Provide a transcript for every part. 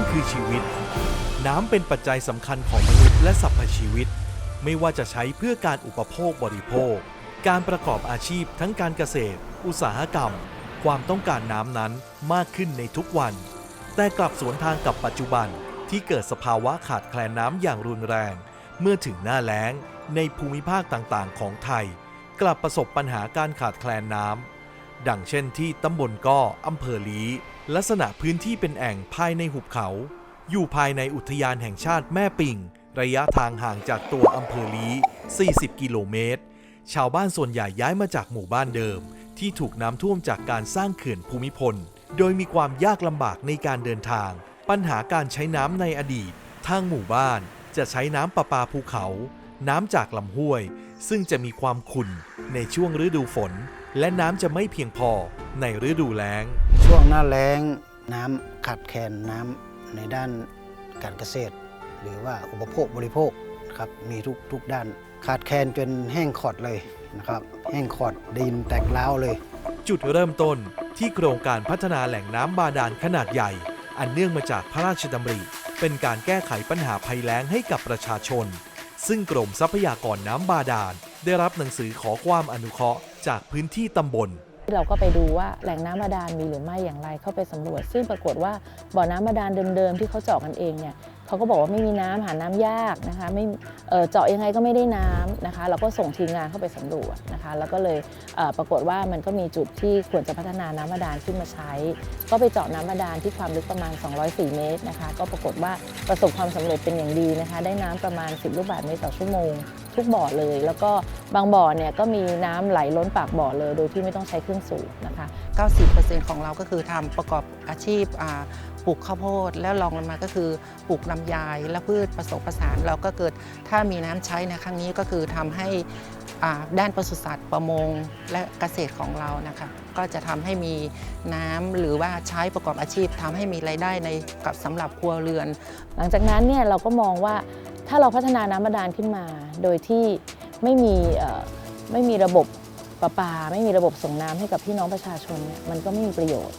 ำคือชีวิต น้ำเป็นปัจจัยสำคัญของมนุษย์และสรรพชีวิต ไม่ว่าจะใช้เพื่อการอุปโภคบริโภค การประกอบอาชีพทั้งการเกษตร อุตสาหกรรม ความต้องการน้ำนั้นมากขึ้นในทุกวัน แต่กลับสวนทางกับปัจจุบันที่เกิดสภาวะขาดแคลนน้ำอย่างรุนแรง เมื่อถึงหน้าแล้งในภูมิภาคต่างๆ ของไทย กลับประสบปัญหาการขาดแคลนน้ำ ดังเช่นที่ตำบลก้ออำเภอลี ลักษณะพื้นที่เป็นแอ่งภายในหุบเขา อยู่ภายในอุทยานแห่งชาติแม่ปิงระยะทางห่างจากตัวอำเภอลี 40 กิโลเมตร ชาวบ้านส่วนใหญ่ย้ายมาจากหมู่บ้านเดิม ที่ถูกน้ำท่วมจากการสร้างเขื่อนภูมิพล โดยมีความยากลำบากในการเดินทาง ปัญหาการใช้น้ำในอดีต ทางหมู่บ้านจะใช้น้ำประปาภูเขา น้ำจากลำห้วย ซึ่งจะมีความขุ่นในช่วงฤดูฝน และน้ำจะไม่เพียงพอในฤดูแล้ง ช่วงหน้าแล้งน้ำขาดแคลนน้ำในด้านการเกษตร หรือว่าอุปโภคบริโภคนะครับมีทุกทุกด้าน ขาดแคลนจนแห้งขอดเลยนะครับแห้งขอดดินแตกร้าวเลย จุดเริ่มต้นที่โครงการพัฒนาแหล่งน้ำบาดาลขนาดใหญ่ อันเนื่องมาจากพระราชดำริ เป็นการแก้ไขปัญหาภัยแล้งให้กับประชาชน ซึ่งกรมทรัพยากรน้ำบาดาลได้รับหนังสือขอความอนุเคราะห์ จากพื้นที่ตำบลเราก็ไปดูว่าแหล่งน้ำบาดาลมีหรือไม่อย่างไรเข้าไปสำรวจ ซึ่งปรากฏว่าบ่อน้ำบาดาลเดิมๆที่เขาเจาะกันเองเนี่ยเขาก็บอกว่าไม่มีน้ำหาน้ำยากนะคะไม่เจาะยังไงก็ไม่ได้น้ำนะคะ เราก็ส่งทีมงานเข้าไปสำรวจนะคะ แล้วก็เลยเปรากฏว่ามันก็มีจุดที่ควรจะพัฒนาน้ำบาดาลขึ้นมาใช้ ก็ไปเจาะน้ำบาดาลที่ความลึกประมาณ 204 เมตรนะคะ ก็ปรากฏว่าประสบความสำเร็จเป็นอย่างดีนะคะ ได้น้ำประมาณ 10 ลูกบาศก์เมตรต่อชั่วโมง ทุกบ่อเลย แล้วก็บางบ่อเนี่ยก็มีน้ำไหลล้นปากบ่อเลย โดยที่ไม่ต้องใช้เครื่องสูบนะคะ 90%ของเราก็คือทำประกอบอาชีพอ่าปลูกข้าวโพดแล้วรองลงมาก็คือปลูกลำไยและพืชผสมผสานเราก็เกิดถ้ามีน้ำใช้ในครั้งนี้ก็คือทำให้อ่าด้านปศุสัตว์ประมงและเกษตรของเรานะคะก็จะทำให้มีน้ำหรือว่าใช้ประกอบอาชีพทำให้มีรายได้ในกับสำหรับครัวเรือน หลังจากนั้นเนี่ยเราก็มองว่า ถ้าเราพัฒนาน้ำบาดาลขึ้นมา โดยที่ไม่มีไม่มีระบบประปา ไม่มีระบบส่งน้ำให้กับพี่น้องประชาชนเนี่ยมันก็ไม่มีประโยชน์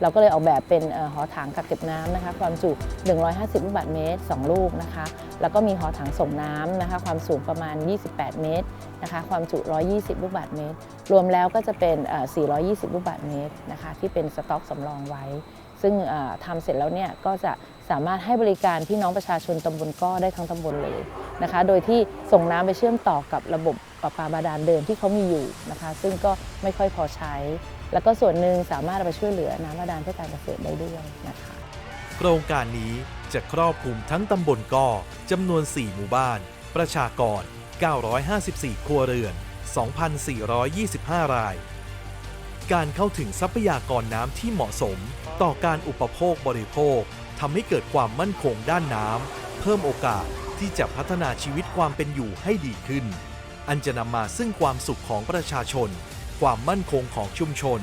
เราก็เลยออกแบบเป็นหอถังกักเก็บน้ำนะคะ ความจุ 150 ลูกบาศก์เมตร 2 ลูกนะคะ แล้วก็มีหอถังส่งน้ำนะคะ ความสูงประมาณ 28 เมตรนะคะ ความจุ 120 ลูกบาศก์เมตร รวมแล้วก็จะเป็น 420 ลูกบาศก์เมตรนะคะ ที่เป็นสต็อกสำรองไว้ ซึ่งเอ่อทำเสร็จแล้วเนี่ยก็จะสามารถให้บริการพี่น้องประชาชนตำบลก้อได้ทั้งตำบลเลยนะคะ โดยที่ส่งน้ำไปเชื่อมต่อกับระบบประปาบาดาลเดิมที่เขามีอยู่นะคะ ซึ่งก็ไม่ค่อยพอใช้ แล้วก็ส่วนหนึ่งสามารถเอาไปช่วยเหลือน้ำบาดาลเพื่อการเกษตรได้ด้วยนะคะ โครงการนี้จะครอบคลุมทั้งตำบลก้อจำนวน 4 หมู่บ้าน ประชากร 954 ครัวเรือน 2,425 ราย การเข้าถึงทรัพยากรน้ำที่เหมาะสม ต่อการอุปโภคบริโภคทำให้เกิดความมั่นคงด้านน้ำเพิ่มโอกาสที่จะพัฒนาชีวิตความเป็นอยู่ให้ดีขึ้น อันจะนำมาซึ่งความสุขของประชาชน ความมั่นคงของชุมชน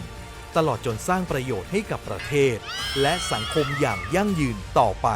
ตลอดจนสร้างประโยชน์ให้กับประเทศ และสังคมอย่างยั่งยืนต่อไป